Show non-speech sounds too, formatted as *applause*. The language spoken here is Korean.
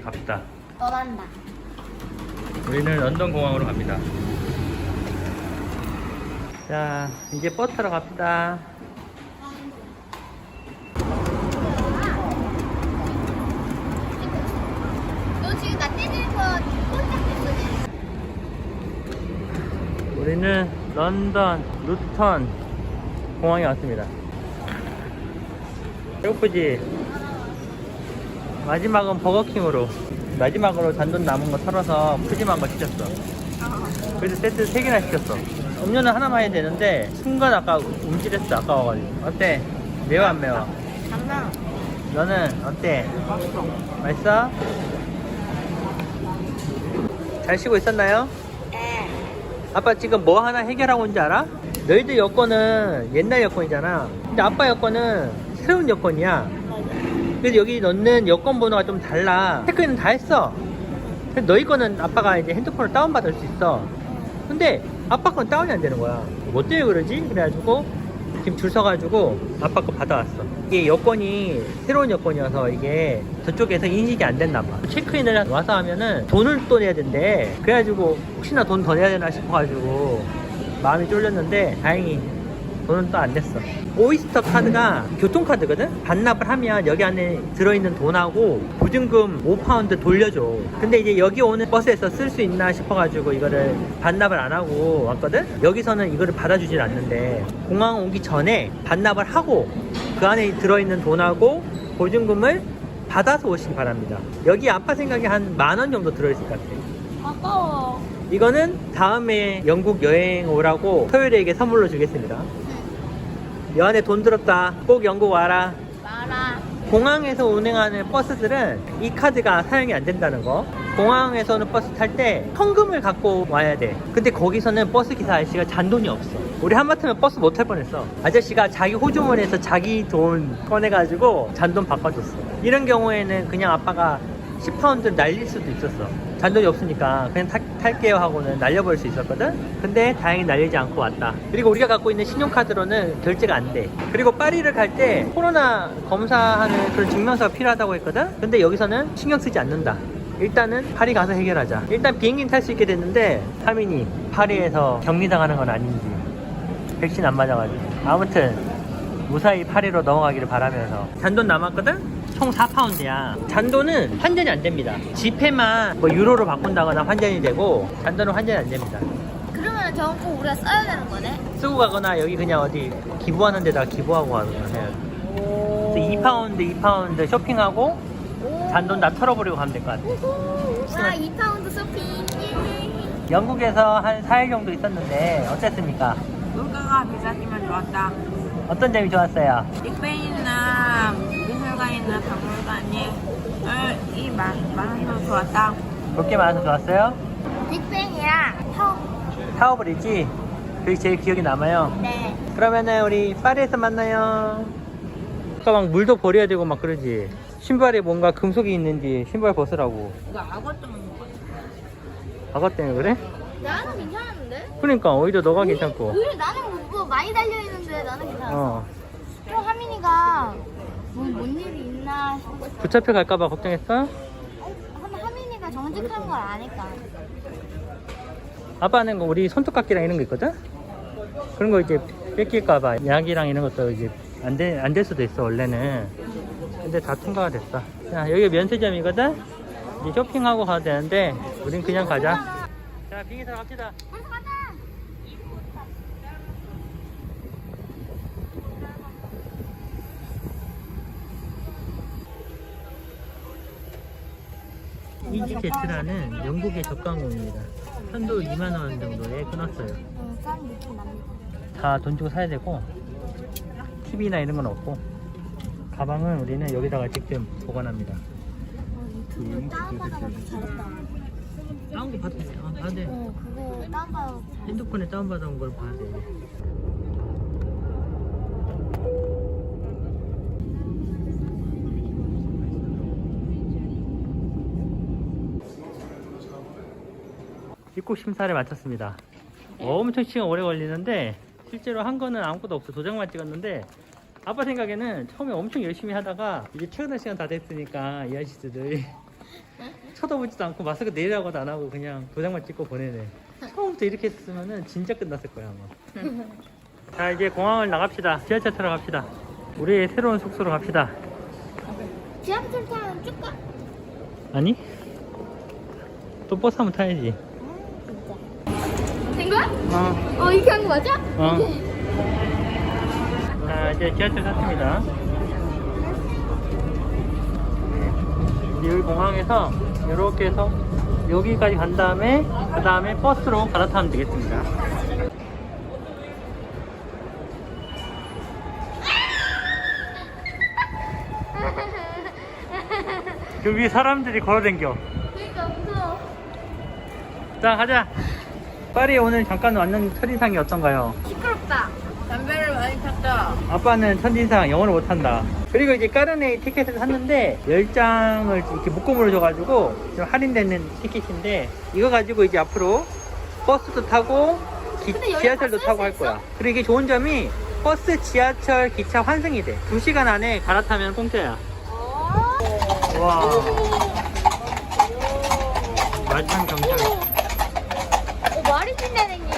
갑시다. 떠난다. 우리는 런던 공항으로 갑니다. 자, 이제 버스 타러 갑시다. 너 지금 나 때리는 거 꼴딱 됐어. 우리는 런던 루턴 공항에 왔습니다. 배고프지? 마지막은 버거킹으로 마지막으로 잔돈 남은 거 털어서 푸짐한 거 시켰어. 그래서 세트 3개나 시켰어. 음료는 하나만 해야 되는데 순간 아까 움찔했어 아까워가지고. 어때? 매워 안 매워? 장난. 너는 어때? 맛있어? 잘 쉬고 있었나요? 에. 아빠 지금 뭐 하나 해결하고 있는지 알아? 너희들 여권은 옛날 여권이잖아. 근데 아빠 여권은 새로운 여권이야. 그래서 여기 넣는 여권 번호가 좀 달라. 체크인은 다 했어. 근데 너희 거는 아빠가 이제 핸드폰을 다운받을 수 있어. 근데 아빠 건 다운이 안 되는 거야. 뭐 때문에 그러지? 그래가지고 지금 줄 서가지고 아빠 거 받아왔어. 이게 여권이 새로운 여권이어서 이게 저쪽에서 인식이 안 됐나 봐. 체크인을 와서 하면은 돈을 또 내야 된대. 그래가지고 혹시나 돈 더 내야 되나 싶어가지고 마음이 쫄렸는데 다행히 돈은 또 안 냈어. 오이스터 카드가 교통카드거든? 반납을 하면 여기 안에 들어있는 돈하고 보증금 5파운드 돌려줘. 근데 이제 여기 오는 버스에서 쓸 수 있나 싶어가지고 이거를 반납을 안 하고 왔거든? 여기서는 이거를 받아주질 않는데 공항 오기 전에 반납을 하고 그 안에 들어있는 돈하고 보증금을 받아서 오시기 바랍니다. 여기 아빠 생각에 한 만 원 정도 들어있을 것 같아. 아까워. 이거는 다음에 영국 여행 오라고 토요일에게 선물로 주겠습니다. 여 안에 돈 들었다. 꼭 영국 와라. 말아. 공항에서 운행하는 버스들은 이 카드가 사용이 안 된다는 거. 공항에서는 버스 탈 때 현금을 갖고 와야 돼. 근데 거기서는 버스 기사 아저씨가 잔돈이 없어. 우리 한마터면 버스 못 탈 뻔했어. 아저씨가 자기 호주머니에서 자기 돈 꺼내가지고 잔돈 바꿔줬어. 이런 경우에는 그냥 아빠가 10파운드 날릴 수도 있었어. 잔돈이 없으니까 그냥 탈, 탈게요 하고는 날려버릴 수 있었거든? 근데 다행히 날리지 않고 왔다. 그리고 우리가 갖고 있는 신용카드로는 결제가 안 돼. 그리고 파리를 갈 때 코로나 검사하는 그런 증명서가 필요하다고 했거든? 근데 여기서는 신경 쓰지 않는다. 일단은 파리 가서 해결하자. 일단 비행기 탈수 있게 됐는데 하민이 파리에서 격리당하는 건 아닌지 백신 안 맞아가지고 아무튼 무사히 파리로 넘어가기를 바라면서 잔돈 남았거든? 총 4파운드야 잔돈은 환전이 안 됩니다 지폐만 뭐 유로로 바꾼다거나 환전이 되고 잔돈은 환전이 안 됩니다 그러면 저건 꼭 우리가 써야 되는 거네? 쓰고 가거나 여기 그냥 어디 기부하는 데다가 기부하고 돼 오. 2파운드 2파운드 쇼핑하고 잔돈 다 털어버리고 가면 될 것 같아 와, 2파운드 쇼핑. 예. 영국에서 한 4일 정도 있었는데 어땠습니까? 물가가 비싸지만 좋았다. 어떤 점이 좋았어요? 빅뱅이나 박물관이 어, 이 많, 많아서 좋았다. 볼게 많아서 좋았어요? 빅뱅이랑 형. 타워브리지? 그게 제일 기억에 남아요 네. 그러면은 우리 파리에서 만나요. 아까 막 물도 버려야 되고 막 그러지. 신발에 뭔가 금속이 있는지 신발 벗으라고. 이거 악어 거 악어 때문에 그래? 나는 괜찮은데? 그러니까 오히려 너가 괜찮고. 오히려 나는 뭐, 뭐 많이 달려있는데 나는 괜찮아. 어. 또 하민이가 뭐, 뭔 일이 있나 싶어. 붙잡혀 갈까봐 걱정했어? 어? 한 하민이가 정직한 걸 아니까. 아빠는 거 우리 손톱깎이랑 이런 거 있거든? 그런 거 이제 뺏길까봐 약이랑 이런 것도 이제 안 돼, 안 될 수도 있어, 원래는. 근데 다 통과가 됐어. 자, 여기가 면세점이거든? 이제 쇼핑하고 가도 되는데, 우린 그냥 가자. 자, 비행기 타러 갑시다. 벌써. 이지제트라는 영국의 저가항공입니다. 편도 2만 원 정도에 끊었어요. 응, 싼 느낌 납니다. 다 돈 주고 사야 되고 TV나 이런 건 없고 가방은 우리는 여기다가 직접 보관합니다. 어, 유튜브 다운받아가지고 잘했다. 다운도 받도 돼. 아, 돼. 어, 그거 다운받아. 핸드폰에 다운받아온 걸 봐야 돼. 입국 심사를 마쳤습니다. 엄청 시간 오래 걸리는데 실제로 한 거는 아무것도 없어 도장만 찍었는데 아빠 생각에는 처음에 엄청 열심히 하다가 이제 퇴근할 시간 다 됐으니까 이 아저씨들이 *laughs* 쳐다보지도 않고 마스크 내리라고도 안 하고 그냥 도장만 찍고 보내네. 처음부터 이렇게 했으면은 진짜 끝났을 거야 아마. *laughs* 자 이제 공항을 나갑시다. 지하철 타러 갑시다. 우리의 새로운 숙소로 갑시다. 지하철 타면 쭉 가. 아니? 또 버스 한번 타야지. 거야? 어. 어, 이렇게 한 거 맞아? 어. 오케이. 자 이제 지하철 탔습니다. 여기 공항에서 이렇게 해서 여기까지 간 다음에 그 다음에 버스로 갈아타면 되겠습니다. *laughs* 여기 사람들이 걸어댕겨. 그러니까 무서워. 자 가자. 파리에 오늘 잠깐 왔는 첫인상이 어떤가요? 시끄럽다. 담배를 많이 폈다. 아빠는 첫인상 영어를 못한다. 그리고 이제 까르네이 티켓을 샀는데 10장을 이렇게 묶음으로 줘가지고 좀 할인되는 티켓인데 이거 가지고 이제 앞으로 버스도 타고 기- 근데 여기 지하철도 다 타고 쓸할수 거야. 그리고 이게 좋은 점이 버스, 지하철, 기차 환승이 돼. 2시간 안에 갈아타면 공짜야. 어. 와. 말찬 경치. 된다는요.